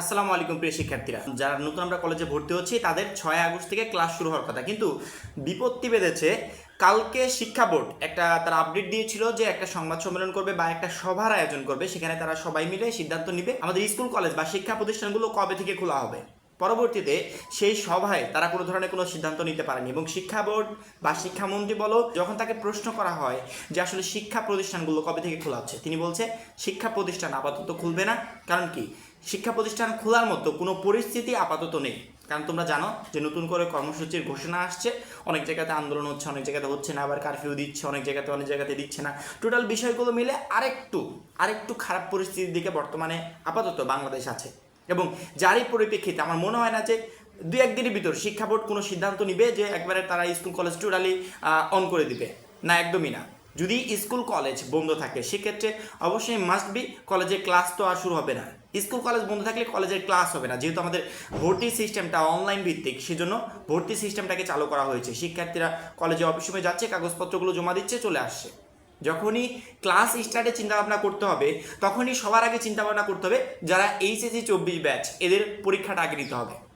আসসালামু আলাইকুম প্রিয় শিক্ষার্থীরা। যারা নতুন আমরা কলেজে ভর্তি হচ্ছি, তাদের ছয় আগস্ট থেকে ক্লাস শুরু হওয়ার কথা। কিন্তু বিপত্তি বেঁধেছে, কালকে শিক্ষা বোর্ড একটা তারা আপডেট দিয়েছিল যে একটা সংবাদ সম্মেলন করবে বা একটা সভার আয়োজন করবে, সেখানে তারা সবাই মিলে সিদ্ধান্ত নিবে আমাদের স্কুল, কলেজ বা শিক্ষা প্রতিষ্ঠানগুলো কবে থেকে খোলা হবে। পরবর্তীতে সেই সভায় তারা কোনো ধরনের কোনো সিদ্ধান্ত নিতে পারেনি এবং শিক্ষা বোর্ড বা শিক্ষামন্ত্রী বলো, যখন তাকে প্রশ্ন করা হয় যে আসলে শিক্ষা প্রতিষ্ঠানগুলো কবে থেকে খোলা হচ্ছে, তিনি বলছে, শিক্ষা প্রতিষ্ঠান আপাতত খুলবে না। কারণ কি? শিক্ষা প্রতিষ্ঠান খোলার মতো কোনো পরিস্থিতি আপাতত নেই। কারণ তোমরা জানো যে নতুন করে কর্মসূচির ঘোষণা আসছে। অনেক জায়গাতে আন্দোলন হচ্ছে, অনেক জায়গাতে হচ্ছে না, আবার কারফিউ দিচ্ছে, অনেক জায়গাতে অনেক জায়গাতে দিচ্ছে না। টোটাল বিষয়গুলো মিলে আরেকটু আরেকটু খারাপ পরিস্থিতির দিকে বর্তমানে আপাতত বাংলাদেশ আছে। এবং যারই পরিপ্রেক্ষিতে আমার মনে হয় না যে দুই একদিনের ভিতর শিক্ষা বোর্ড কোনো সিদ্ধান্ত নিবে যে একবারে তারা স্কুল কলেজ টোটালি অন করে দিবে। না, একদমই না। যদি স্কুল কলেজ বন্ধ থাকে, সেক্ষেত্রে অবশ্যই মাস্ট বি কলেজে ক্লাস তো আর শুরু হবে না। স্কুল, কলেজ বন্ধ থাকলে কলেজের ক্লাস হবে না। যেহেতু আমাদের ভর্তি সিস্টেমটা অনলাইন ভিত্তিক, সেজন্য ভর্তি সিস্টেমটাকে চালু করা হয়েছে। শিক্ষার্থীরা কলেজে অফিস সময় যাচ্ছে, কাগজপত্রগুলো জমা দিচ্ছে, চলে আসছে। যখনই ক্লাস স্টার্টে চিন্তা ভাবনা করতে হবে, তখনই সবার আগে চিন্তা ভাবনা করতে হবে, যারা এইচএসি চব্বিশ ব্যাচ, এদের পরীক্ষাটা আগে নিতে হবে।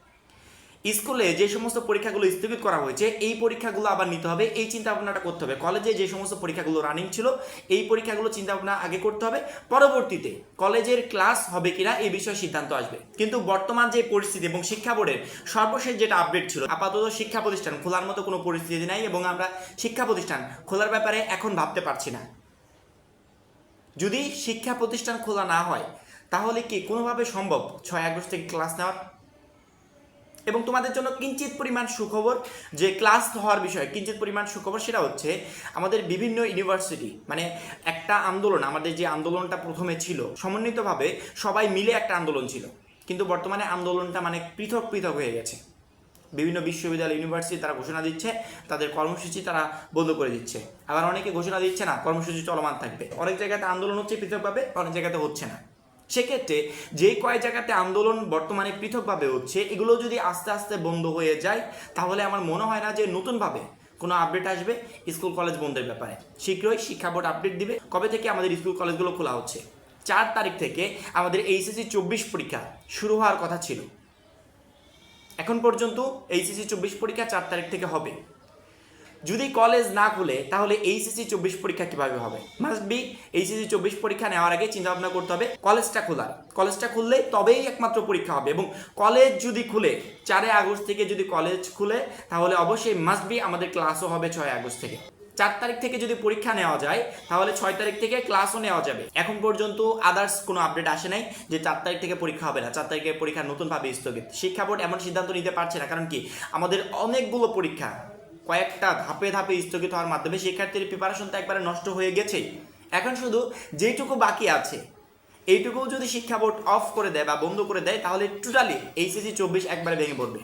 স্কুলে যে সমস্ত পরীক্ষাগুলো স্থগিত করা হয়েছে, এই পরীক্ষাগুলো আবার নিতে হবে, এই চিন্তা ভাবনাটা করতে হবে। কলেজে যে সমস্ত পরীক্ষাগুলো রানিং ছিল, এই পরীক্ষাগুলো চিন্তা ভাবনা আগে করতে হবে। পরবর্তীতে কলেজের ক্লাস হবে কিনা, এই বিষয়ে সিদ্ধান্ত আসবে। কিন্তু বর্তমান যে পরিস্থিতি এবং শিক্ষা বোর্ডের সর্বশেষ যেটা আপডেট ছিল, আপাতত শিক্ষা প্রতিষ্ঠান খোলার মতো কোনো পরিস্থিতি নাই এবং আমরা শিক্ষা প্রতিষ্ঠান খোলার ব্যাপারে এখন ভাবতে পারছি না। যদি শিক্ষা প্রতিষ্ঠান খোলা না হয়, তাহলে কি কোনোভাবে সম্ভব ছয় আগস্ট থেকে ক্লাস নেওয়ার? এবং তোমাদের জন্য কিঞ্চিত পরিমাণ সুখবর যে ক্লাস হওয়ার বিষয়ে, কিঞ্চিত পরিমাণ সুখবর সেটা হচ্ছে আমাদের বিভিন্ন ইউনিভার্সিটি মানে একটা আন্দোলন, আমাদের যে আন্দোলনটা প্রথমে ছিল, সমন্বিতভাবে সবাই মিলে একটা আন্দোলন ছিল। কিন্তু বর্তমানে আন্দোলনটা মানে পৃথক পৃথক হয়ে গেছে। বিভিন্ন বিশ্ববিদ্যালয় ইউনিভার্সিটি তারা ঘোষণা দিচ্ছে, তাদের কর্মসূচি তারা বন্ধ করে দিচ্ছে। আবার অনেকে ঘোষণা দিচ্ছে না, কর্মসূচি চলমান থাকবে। অনেক জায়গাতে আন্দোলন হচ্ছে পৃথকভাবে, অনেক জায়গাতে হচ্ছে না। সেক্ষেত্রে যেই কয় জায়গাতে আন্দোলন বর্তমানে পৃথকভাবে হচ্ছে, এগুলো যদি আস্তে আস্তে বন্ধ হয়ে যায়, তাহলে আমার মনে হয় না যে নতুনভাবে কোনো আপডেট আসবে স্কুল কলেজ বন্ধের ব্যাপারে। শীঘ্রই শিক্ষা বোর্ড আপডেট দিবে। কবে থেকে আমাদের স্কুল কলেজগুলো খোলা হচ্ছে? চার তারিখ থেকে আমাদের এইচএসসি চব্বিশ পরীক্ষা শুরু হওয়ার কথা ছিল। এখন পর্যন্ত এইচএসসি চব্বিশ পরীক্ষা চার তারিখ থেকে হবে। যদি কলেজ না খুলে, তাহলে এইচএসসি চব্বিশ পরীক্ষা কীভাবে হবে? মাস্ট বি এইচএসসি চব্বিশ পরীক্ষা নেওয়ার আগে চিন্তা ভাবনা করতে হবে কলেজটা খোলার। কলেজটা খুললে তবেই একমাত্র পরীক্ষা হবে এবং কলেজ যদি খুলে চারে আগস্ট থেকে যদি কলেজ খুলে, তাহলে অবশ্যই মাস্ট বি আমাদের ক্লাসও হবে ছয় আগস্ট থেকে। চার তারিখ থেকে যদি পরীক্ষা নেওয়া যায়, তাহলে ছয় তারিখ থেকে ক্লাসও নেওয়া যাবে। এখন পর্যন্ত আদার্স কোনো আপডেট আসে নাই যে চার তারিখ থেকে পরীক্ষা হবে না। চার তারিখে পরীক্ষা নতুনভাবে স্থগিত। শিক্ষা বোর্ড এমন সিদ্ধান্ত নিতে পারছে না, কারণ কি? আমাদের অনেকগুলো পরীক্ষা কয়েকটা ধাপে ধাপে স্থগিত হওয়ার মাধ্যমে শিক্ষার্থীর প্রিপারেশন তো একবারে নষ্ট হয়ে গেছেই। এখন শুধু যেইটুকু বাকি আছে, এইটুকুও যদি শিক্ষা বোর্ড অফ করে দেয় বা বন্ধ করে দেয়, তাহলে টোটালি এইচএসি চব্বিশ একবারে ভেঙে পড়বে।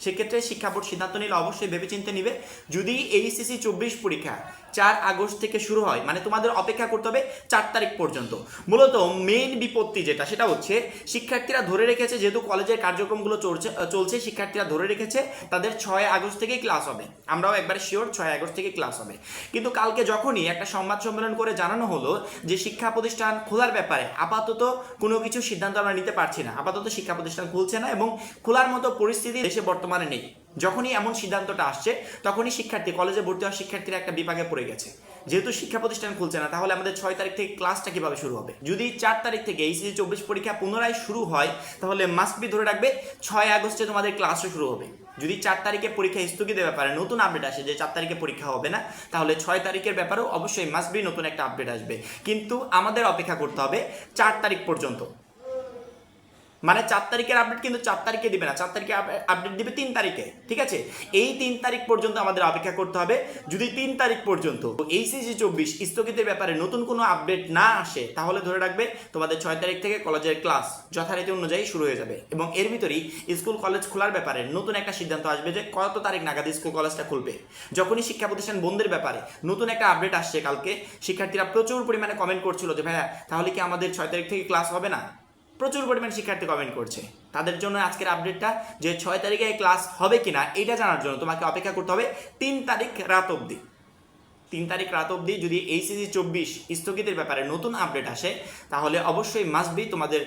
সেক্ষেত্রে শিক্ষা বোর্ড সিদ্ধান্ত নিলে অবশ্যই ভেবেচিন্তে নিবে, যদি এইচএসি চব্বিশ পরীক্ষা চার আগস্ট থেকে শুরু হয়। মানে তোমাদের অপেক্ষা করতে হবে চার তারিখ পর্যন্ত। মূলত মেইন বিপত্তি যেটা, সেটা হচ্ছে শিক্ষার্থীরা ধরে রেখেছে, যেহেতু কলেজের কার্যক্রমগুলো চলছে চলছে, শিক্ষার্থীরা ধরে রেখেছে, তাদের ছয় আগস্ট থেকেই ক্লাস হবে। আমরাও একবারে শিওর ছয় আগস্ট থেকে ক্লাস হবে। কিন্তু কালকে যখনই একটা সংবাদ সম্মেলন করে জানানো হলো যে শিক্ষা প্রতিষ্ঠান খোলার ব্যাপারে, আপাতত কোনো কিছু সিদ্ধান্ত আমরা নিতে পারছি না। আপাতত শিক্ষা প্রতিষ্ঠান খুলছে না এবং খোলার মতো পরিস্থিতি দেশে বর্তমানে নেই। যখনই এমন সিদ্ধান্তটা আসছে, তখনই শিক্ষার্থী, কলেজে ভর্তি হওয়া শিক্ষার্থীরা একটা বিপাকে পড়ে গেছে। যেহেতু শিক্ষা প্রতিষ্ঠান খুলছে না, তাহলে আমাদের ছয় তারিখ থেকে ক্লাসটা কীভাবে শুরু হবে? যদি চার তারিখ থেকে এইচএসি চব্বিশ পরীক্ষা পুনরায় শুরু হয়, তাহলে মাস্ট বি ধরে রাখবে, ছয় আগস্টে তোমাদের ক্লাসও শুরু হবে। যদি চার তারিখে পরীক্ষা স্থগিতের ব্যাপারে নতুন আপডেট আসে যে চার তারিখে পরীক্ষা হবে না, তাহলে ছয় তারিখের ব্যাপারেও অবশ্যই মাস্ট বি নতুন একটা আপডেট আসবে। কিন্তু আমাদের অপেক্ষা করতে হবে চার তারিখ পর্যন্ত। মানে চার তারিখের আপডেট কিন্তু চার তারিখে দিবে না। চার তারিখে আপডেট দিবে তিন তারিখে, ঠিক আছে? এই তিন তারিখ পর্যন্ত আমাদের অপেক্ষা করতে হবে। যদি তিন তারিখ পর্যন্ত এইচএসি চব্বিশ স্থগিতের ব্যাপারে নতুন কোনো আপডেট না আসে, তাহলে ধরে রাখবে তোমাদের ছয় তারিখ থেকে কলেজের ক্লাস যথারীতি অনুযায়ী শুরু হয়ে যাবে। এবং এর ভিতরেই স্কুল কলেজ খোলার ব্যাপারে নতুন একটা সিদ্ধান্ত আসবে যে কত তারিখ নাগাদ স্কুল কলেজটা খুলবে। যখনই শিক্ষা প্রতিষ্ঠান বন্ধের ব্যাপারে নতুন একটা আপডেট আসছে কালকে, শিক্ষার্থীরা প্রচুর পরিমাণে কমেন্ট করছিল যে, ভাইয়া, তাহলে কি আমাদের ছয় তারিখ থেকে ক্লাস হবে না? প্রচুর পরিমাণ শিক্ষার্থী কমেন্ট করছে। তাদের জন্য আজকের আপডেটটা যে ছয় তারিখে ক্লাস হবে কিনা, এটা জানার জন্য তোমাকে অপেক্ষা করতে হবে তিন তারিখ রাত অবধি। তিন তারিখ রাত অবধি যদি এইচএসি চব্বিশ স্থগিতের ব্যাপারে নতুন আপডেট আসে, তাহলে অবশ্যই মাস্ট বি তোমাদের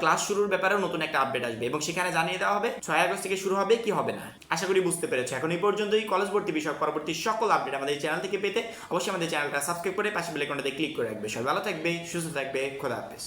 ক্লাস শুরুর ব্যাপারেও নতুন একটা আপডেট আসবে এবং সেখানে জানিয়ে দেওয়া হবে ছয় আগস্ট থেকে শুরু হবে কি হবে না। আশা করি বুঝতে পেরেছ। এখন এই পর্যন্তই। কলেজ ভর্তি বিষয়ক পরবর্তী সকল আপডেট আমাদের চ্যানেল থেকে পেতে অবশ্যই আমাদের চ্যানেলটা সাবস্ক্রাইব করে পাশে বেলাইকনটাতে ক্লিক করে রাখবে। সবাই ভালো থাকবে, সুস্থ থাকবে, খোদা হাফেজ।